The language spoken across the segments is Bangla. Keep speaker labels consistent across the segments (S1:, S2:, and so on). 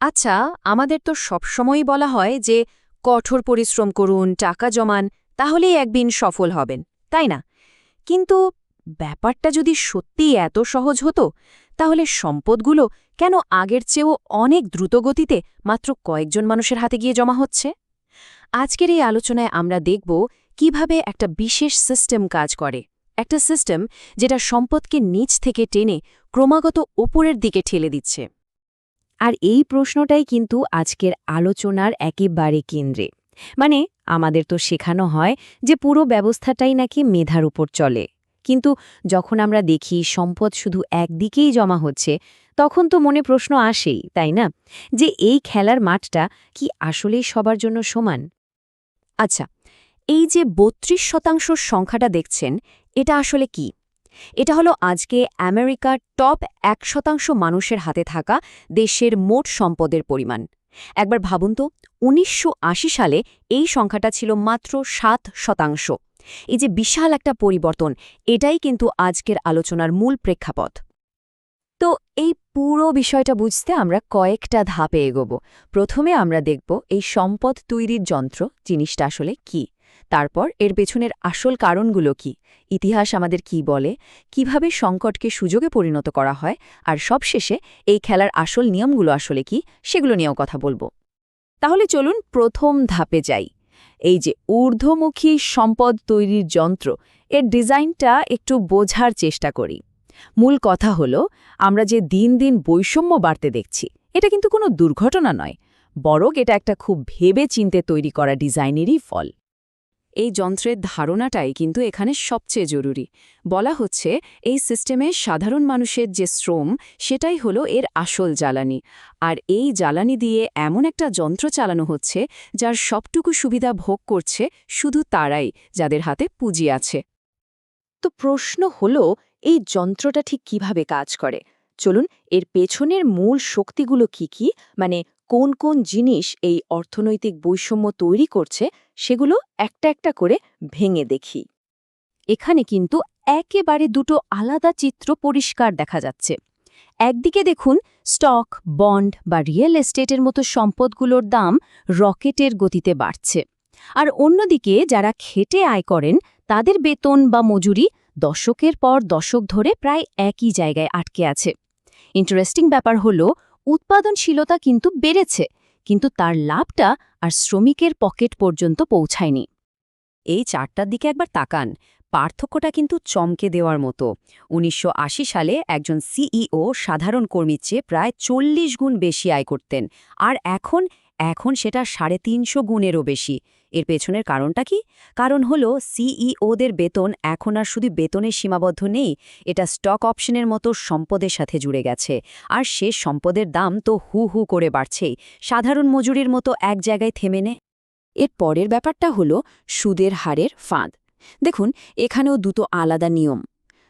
S1: আচ্ছা আমাদের তো সবসময়ই বলা হয় যে, কঠোর পরিশ্রম করুন, টাকা জমান, তাহলেই একদিন সফল হবেন, তাই না? কিন্তু ব্যাপারটা যদি সত্যিই এত সহজ হতো, তাহলে সম্পদগুলো কেন আগের চেয়েও অনেক দ্রুতগতিতে মাত্র কয়েকজন মানুষের হাতে গিয়ে জমা হচ্ছে? আজকের এই আলোচনায় আমরা দেখব কীভাবে একটা বিশেষ সিস্টেম কাজ করে। একটা সিস্টেম যেটা সম্পদকে নিচ থেকে টেনে ক্রমাগত ওপরের দিকে ঠেলে দিচ্ছে।
S2: আর এই প্রশ্নটাই কিন্তু আজকের আলোচনার একেবারে কেন্দ্রে। মানে আমাদের তো শেখানো হয় যে পুরো ব্যবস্থাটাই নাকি মেধার উপর চলে। কিন্তু যখন আমরা দেখি সম্পদ শুধু একদিকেই জমা হচ্ছে, তখন তো মনে প্রশ্ন আসেই, তাই না? যে এই খেলার মাঠটা কি আসলেই সবার জন্য সমান?
S1: আচ্ছা এই যে বত্রিশ শতাংশ সংখ্যাটা দেখছেন, এটা আসলে কি? এটা হলো আজকে আমেরিকার টপ এক শতাংশ মানুষের হাতে থাকা দেশের মোট সম্পদের পরিমাণ। একবার ভাবুন তো, উনিশশো আশি সালে এই সংখ্যাটা ছিল মাত্র সাত শতাংশ। এই যে বিশাল একটা পরিবর্তন, এটাই কিন্তু আজকের আলোচনার মূল প্রেক্ষাপট। তো এই পুরো বিষয়টা বুঝতে আমরা কয়েকটা ধাপে এগোব। প্রথমে আমরা দেখব এই সম্পদ তৈরির যন্ত্র, জিনিসটা আসলে কি। তারপর এর পেছনের আসল কারণগুলো কি? ইতিহাস আমাদের কি বলে? কীভাবে সংকটকে সুযোগে পরিণত করা হয়? আর সবশেষে এই খেলার আসল নিয়মগুলো আসলে কি? সেগুলো নিয়েও কথা বলব। তাহলে চলুন প্রথম ধাপে যাই। এই যে ঊর্ধ্বমুখী সম্পদ তৈরির যন্ত্র, এর ডিজাইনটা একটু বোঝার চেষ্টা করি। মূল কথা হল, আমরা যে দিন দিন বৈষম্য বাড়তে দেখছি, এটা কিন্তু কোনো দুর্ঘটনা নয়। বরং এটা একটা খুব ভেবে চিনতে তৈরি করা ডিজাইনেরই ফল। এই যন্ত্রের ধারণাটাই কিন্তু এখানে সবচেয়ে জরুরি। বলা হচ্ছে, এই সিস্টেমে সাধারণ মানুষের যে শ্রম, সেটাই হলো এর আসল জ্বালানি। আর এই জ্বালানি দিয়ে এমন একটা যন্ত্র চালানো হচ্ছে, যার সবটুকু সুবিধা ভোগ করছে শুধু তারাই, যাদের হাতে পুঁজি আছে। তো প্রশ্ন হলো, এই যন্ত্রটা ঠিক কীভাবে কাজ করে? চলুন, এর পেছনের মূল শক্তিগুলো কি কি? মানে কোন কোন জিনিস এই অর্থনৈতিক বৈষম্য তৈরি করছে সেগুলো একটা একটা করে ভেঙে দেখি। এখানে কিন্তু একেবারে দুটো আলাদা চিত্র পরিষ্কার দেখা যাচ্ছে। একদিকে দেখুন, স্টক, বন্ড বা রিয়েল এস্টেটের মতো সম্পদগুলোর দাম রকেটের গতিতে বাড়ছে। আর অন্যদিকে যারা খেটে আয় করেন, তাদের বেতন বা মজুরি দশকের পর দশক ধরে প্রায় একই জায়গায় আটকে আছে। ইন্টারেস্টিং ব্যাপার হল উৎপাদনশীলতা কিন্তু বেড়েছে, কিন্তু তার লাভটা আর শ্রমিকের পকেট পর্যন্ত পৌঁছায়নি। এই চারটার দিকে একবার তাকান, পার্থক্যটা কিন্তু চমকে দেওয়ার মতো। উনিশশো আশি সালে একজন সিইও সাধারণ কর্মীর চেয়ে প্রায় চল্লিশ গুণ বেশি আয় করতেন, আর এখন এখন সেটা সাড়ে তিনশো গুণেরও বেশি। এর পেছনের কারণটা কি? কারণ হল সিইওদের বেতন এখন আর শুধু বেতনের সীমাবদ্ধ নেই, এটা স্টক অপশনের মতো সম্পদের সাথে জুড়ে গেছে। আর সে সম্পদের দাম তো হু হু করে বাড়ছেই। সাধারণ মজুরির মতো এক জায়গায় থেমে নে। এর পরের ব্যাপারটা হল সুদের হারের ফাঁদ। দেখুন, এখানেও দুটো আলাদা নিয়ম।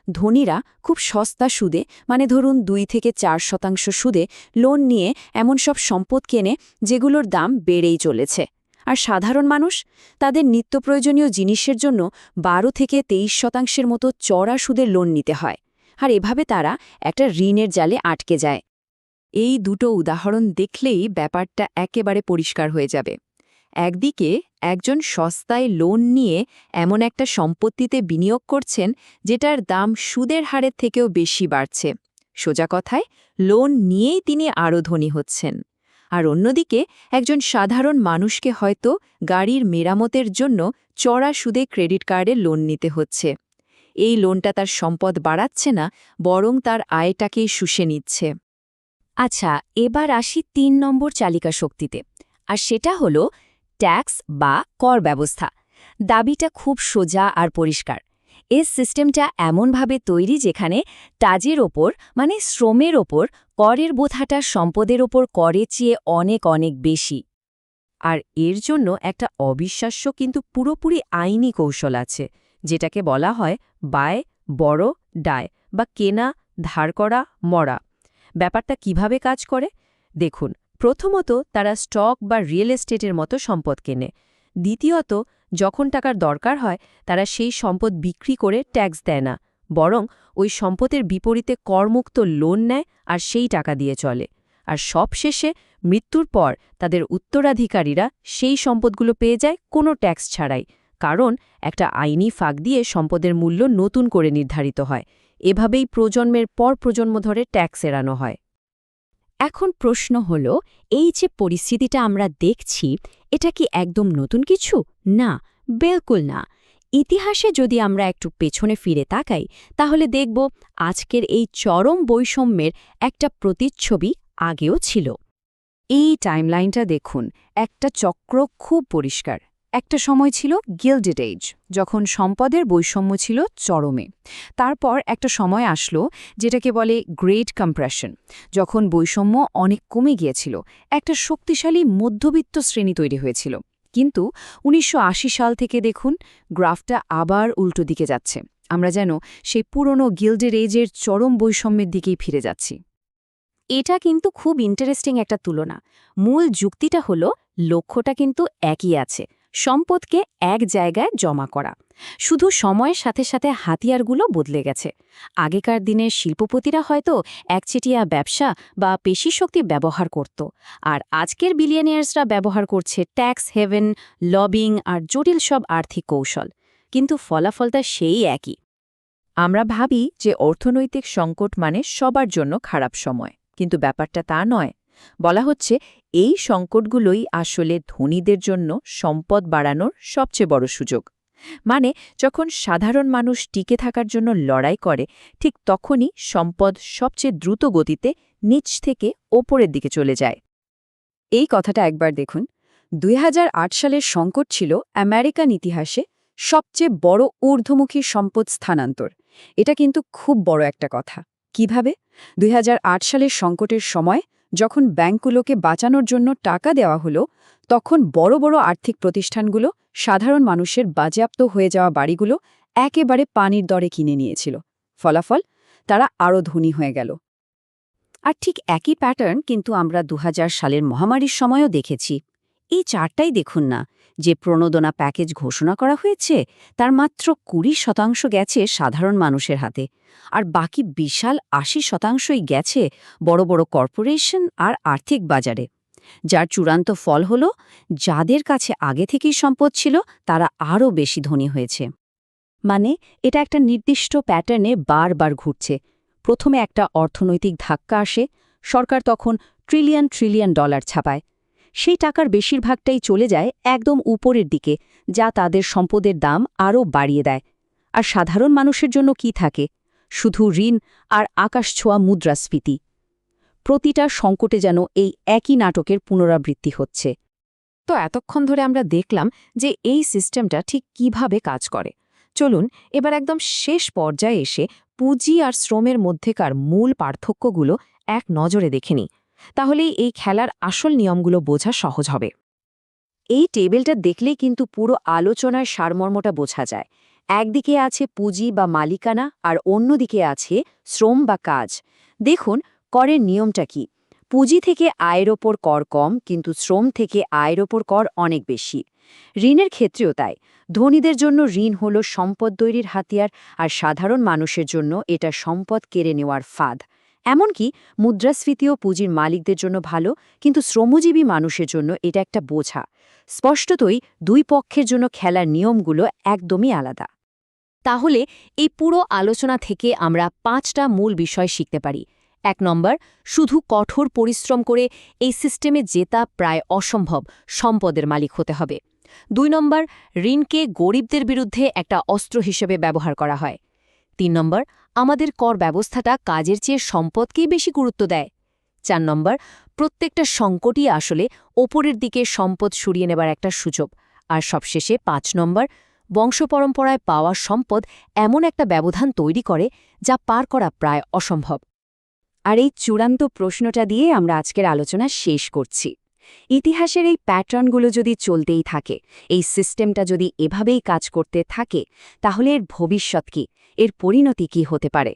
S1: ধনীরা খুব সস্তা সুদে মানে ধরুন দুই থেকে চার শতাংশ সুদে লোন নিয়ে এমন সব সম্পদ কেনে যেগুলোর দাম বেড়েই চলেছে। আর সাধারণ মানুষ তাদের নিত্য প্রয়োজনীয় জিনিসের জন্য বারো থেকে তেইশ শতাংশের মতো চড়া সুদের লোন নিতে হয়। আর এভাবে তারা একটা ঋণের জালে আটকে যায়। এই দুটো উদাহরণ দেখলেই ব্যাপারটা একেবারে পরিষ্কার হয়ে যাবে। একদিকে একজন সস্তায় লোন নিয়ে এমন একটা সম্পত্তিতে বিনিয়োগ করছেন যেটার দাম সুদের হারের থেকেও বেশি বাড়ছে। সোজা কথায়, লোন নিয়েই তিনি আরও ধনী হচ্ছেন। আর অন্যদিকে একজন সাধারণ মানুষকে হয়তো গাড়ির মেরামতের জন্য চড়া সুদে ক্রেডিট কার্ডে লোন নিতে হচ্ছে। এই লোনটা তার সম্পদ বাড়াচ্ছে না, বরং তার আয়টাকেই শুষে নিচ্ছে। আচ্ছা এবার আসি তিন নম্বর চালিকা শক্তিতে। আর সেটা হলো ট্যাক্স বা কর ব্যবস্থা। দাবিটা খুব সোজা আর পরিষ্কার। এ সিস্টেমটা এমনভাবে তৈরি যেখানে টাজের ওপর মানে শ্রমের ওপর করের বোথাটা সম্পদের ওপর করে চেয়ে অনেক অনেক বেশি। আর এর জন্য একটা অবিশ্বাস্য কিন্তু পুরোপুরি আইনি কৌশল আছে, যেটাকে বলা হয় বায়, বড়, ডায় বা কেনা, ধার করা, মরা। ব্যাপারটা কীভাবে কাজ করে? দেখুন, প্রথমত তারা স্টক বা রিয়েল এস্টেটের মতো সম্পদ কেনে। দ্বিতীয়ত, যখন টাকার দরকার হয়, তারা সেই সম্পদ বিক্রি করে ট্যাক্স দেয় না। বরং ওই সম্পদের বিপরীতে করমুক্ত লোন নেয় আর সেই টাকা দিয়ে চলে। আর সবশেষে মৃত্যুর পর তাদের উত্তরাধিকারীরা সেই সম্পদগুলো পেয়ে যায় কোনো ট্যাক্স ছাড়াই, কারণ একটা আইনি ফাঁক দিয়ে সম্পদের মূল্য নতুন করে নির্ধারিত হয়। এভাবেই প্রজন্মের পর প্রজন্ম ধরে ট্যাক্স এড়ানো হয়। এখন প্রশ্ন হল, এই যে পরিস্থিতিটা আমরা দেখছি, এটা কি একদম নতুন কিছু? না, বিলকুল না। ইতিহাসে যদি আমরা একটু পেছনে ফিরে তাকাই, তাহলে দেখব আজকের এই চরম বৈষম্যের একটা প্রতিচ্ছবি আগেও ছিল। এই টাইমলাইনটা দেখুন, একটা চক্র খুব পরিষ্কার। একটা সময় ছিল গিল্ডেড এজ যখন সম্পদের বৈষম্য ছিল চরমে। তারপর একটা সময় আসলো, যেটাকে বলে গ্রেট কম্প্রেশন যখন বৈষম্য অনেক কমে গিয়েছিল। একটা শক্তিশালী মধ্যবিত্ত শ্রেণি তৈরি হয়েছিল। কিন্তু উনিশশো আশি সাল থেকে দেখুন, গ্রাফটা আবার উল্টো দিকে যাচ্ছে। আমরা যেন সেই পুরনো গিল্ডের এজের চরম বৈষম্যের দিকেই ফিরে যাচ্ছি। এটা কিন্তু খুব ইন্টারেস্টিং একটা তুলনা। মূল যুক্তিটা হলো, লক্ষ্যটা কিন্তু একই আছে। সম্পদকে এক জায়গায় জমা করা। শুধু সময়ের সাথে সাথে হাতিয়ারগুলো বদলে গেছে। আগেকার দিনের শিল্পপতিরা হয়তো একচেটিয়া ব্যবসা বা পেশিশক্তি ব্যবহার করত, আর আজকের বিলিয়নিয়ার্সরা ব্যবহার করছে ট্যাক্স হেভেন লবিং আর জটিল সব আর্থিক কৌশল। কিন্তু ফলাফলটা সেই একই।
S2: আমরা ভাবি যে অর্থনৈতিক সংকট মানে সবার জন্য খারাপ সময়, কিন্তু ব্যাপারটা তা নয়। বলা হচ্ছে, এই সংকটগুলোই আসলে ধনীদের জন্য সম্পদ বাড়ানোর সবচেয়ে বড় সুযোগ। মানে যখন সাধারণ মানুষ টিকে থাকার জন্য লড়াই করে, ঠিক তখনই সম্পদ সবচেয়ে দ্রুত গতিতে নিচ থেকে ওপরের দিকে চলে যায়।
S1: এই কথাটা একবার দেখুন। দুই হাজার আট সালের সংকট ছিল আমেরিকান ইতিহাসে সবচেয়ে বড় ঊর্ধ্বমুখী সম্পদ স্থানান্তর। এটা কিন্তু খুব বড় একটা কথা। কীভাবে? দুই হাজার আট সালের সংকটের সময় যখন ব্যাংকগুলোকে বাঁচানোর জন্য টাকা দেওয়া হলো, তখন বড় বড় আর্থিক প্রতিষ্ঠানগুলো সাধারণ মানুষের বাজেয়াপ্ত হয়ে যাওয়া বাড়িগুলো একেবারে পানির দরে কিনে নিয়েছিল। ফলাফল? তারা আরও ধনী হয়ে গেল। আর ঠিক একই প্যাটার্ন কিন্তু আমরা দু হাজার সালের মহামারীর সময়ও দেখেছি। এই চারটাই দেখুন না যে প্রণোদনা প্যাকেজ ঘোষণা করা হয়েছে, তার মাত্র কুড়ি শতাংশ গেছে সাধারণ মানুষের হাতে, আর বাকি বিশাল আশি শতাংশই গেছে বড় বড় কর্পোরেশন আর আর্থিক বাজারে। যার চূড়ান্ত ফল হল, যাদের কাছে আগে থেকেই সম্পদ ছিল, তারা আরও বেশি ধনী হয়েছে। মানে এটা একটা নির্দিষ্ট প্যাটার্নে বারবার ঘুরছে। প্রথমে একটা অর্থনৈতিক ধাক্কা আসে, সরকার তখন ট্রিলিয়ন ট্রিলিয়ন ডলার ছাপায়। সেই টাকার বেশিরভাগটাই চলে যায় একদম উপরের দিকে, যা তাদের সম্পদের দাম আরও বাড়িয়ে দেয়। আর সাধারণ মানুষের জন্য কি থাকে? শুধু ঋণ আর আকাশছোঁয়া মুদ্রাস্ফীতি। প্রতিটা সংকটে যেন এই একই নাটকের পুনরাবৃত্তি হচ্ছে। তো এতক্ষণ ধরে আমরা দেখলাম যে এই সিস্টেমটা ঠিক কীভাবে কাজ করে। চলুন এবার একদম শেষ পর্যায়ে এসে পুঁজি আর শ্রমের মধ্যেকার মূল পার্থক্যগুলো এক নজরে দেখে নিই। তাহলেই এই খেলার আসল নিয়মগুলো বোঝা সহজ হবে। এই টেবিলটা দেখলেই কিন্তু পুরো আলোচনার সারমর্মটা বোঝা যায়। একদিকে আছে পুঁজি বা মালিকানা আর অন্যদিকে আছে শ্রম বা কাজ। দেখুন, করের নিয়মটা কি? পুঁজি থেকে আয়ের ওপর কর কম, কিন্তু শ্রম থেকে আয়ের ওপর কর অনেক বেশি। ঋণের ক্ষেত্রেও তাই। ধনীদের জন্য ঋণ হল সম্পদ তৈরির হাতিয়ার, আর সাধারণ মানুষের জন্য এটা সম্পদ কেড়ে নেওয়ার ফাঁদ। এমনকি মুদ্রাস্ফীতিও পুঁজির মালিকদের জন্য ভালো, কিন্তু শ্রমজীবী মানুষের জন্য এটা একটা বোঝা। স্পষ্টতই দুই পক্ষের জন্য খেলার নিয়মগুলো একদমই আলাদা। তাহলে এই পুরো আলোচনা থেকে আমরা পাঁচটা মূল বিষয় শিখতে পারি। এক নম্বর, শুধু কঠোর পরিশ্রম করে এই সিস্টেমে জেতা প্রায় অসম্ভব সম্পদের মালিক হতে হবে। দুই নম্বর, ঋণকে গরিবদের বিরুদ্ধে একটা অস্ত্র হিসেবে ব্যবহার করা হয়। তিন নম্বর, আমাদের কর ব্যবস্থাটা কাজের চেয়ে সম্পদকেই বেশি গুরুত্ব দেয়। চার নম্বর, প্রত্যেকটা সংকটই আসলে ওপরের দিকে সম্পদ সরিয়ে নেবার একটা সুযোগ। আর সবশেষে পাঁচ নম্বর, বংশপরম্পরায় পাওয়া সম্পদ এমন একটা ব্যবধান তৈরি করে যা পার করা প্রায় অসম্ভব। আর এই চূড়ান্ত প্রশ্নটা দিয়ে আমরা আজকের আলোচনা শেষ করছি। ইতিহাসের এই প্যাটার্নগুলো যদি চলতেই থাকে, এই সিস্টেমটা যদি এভাবেই কাজ করতে থাকে, তাহলে এর ভবিষ্যৎ কি? এর পরিণতি কি হতে পারে?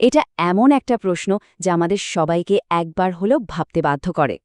S1: এটা এমন একটা প্রশ্ন যা আমাদের সবাইকে একবার হলেও ভাবতে বাধ্য করে।